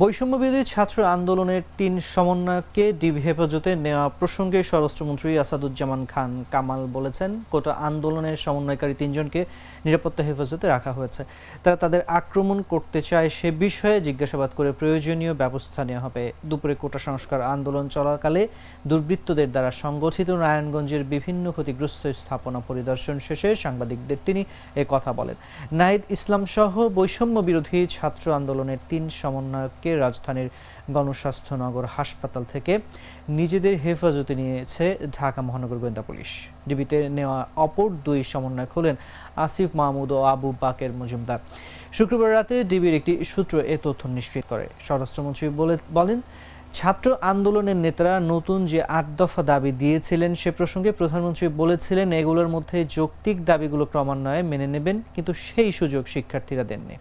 বৈষম্য বিরোধী ছাত্র আন্দোলনের তিন সমন্বয়ককে ডিবি হেফাজতে নেওয়া প্রসঙ্গে স্বরাষ্ট্রমন্ত্রী আসাদুজ্জামান খান কামাল বলেছেন, কোটা আন্দোলনের সমন্বয়কারী তিনজনকে নিরাপত্তা হেফাজতে রাখা হয়েছে। তারা তাদের আক্রমণ করতে চায় সে বিষয়ে জিজ্ঞাসাবাদ করে প্রয়োজনীয় ব্যবস্থা নেওয়া হবে। দুপুরে কোটা সংস্কার আন্দোলন চলাকালে দুর্বৃত্তদের দ্বারা সংগঠিত নারায়ণগঞ্জের বিভিন্ন ক্ষতিগ্রস্ত স্থাপনা পরিদর্শন শেষে সাংবাদিকদের তিনি কথা বলেন। নাহিদ ইসলাম সহ বৈষম্য বিরোধী ছাত্র আন্দোলনের তিন সমন্বয়ককে রাজধানীর গণস্বাস্থ্যনগর হাসপাতাল থেকে নিজেদের হেফাজতে নিয়েছে ঢাকা মহানগর গোয়েন্দা পুলিশ। ডিবিতে নেওয়া অপর দুই সমন্বয়ক হলেন আসিফ মাহমুদ ও আবু বাকের মজুমদার। শুক্রবার রাতে ডিবির একটি সূত্র এ তথ্য নিশ্চিত করে। স্বরাষ্ট্রমন্ত্রী বলে, বলেন, ছাত্র আন্দোলনের নেতারা নতুন যে আট দফা দাবি দিয়েছিলেন সে প্রসঙ্গে প্রধানমন্ত্রী বলেছিলেন, এগুলোর মধ্যে যৌক্তিক দাবিগুলো ক্রমান্বয়ে মেনে নেবেন, কিন্তু সেই সুযোগ শিক্ষার্থীরা দেননি।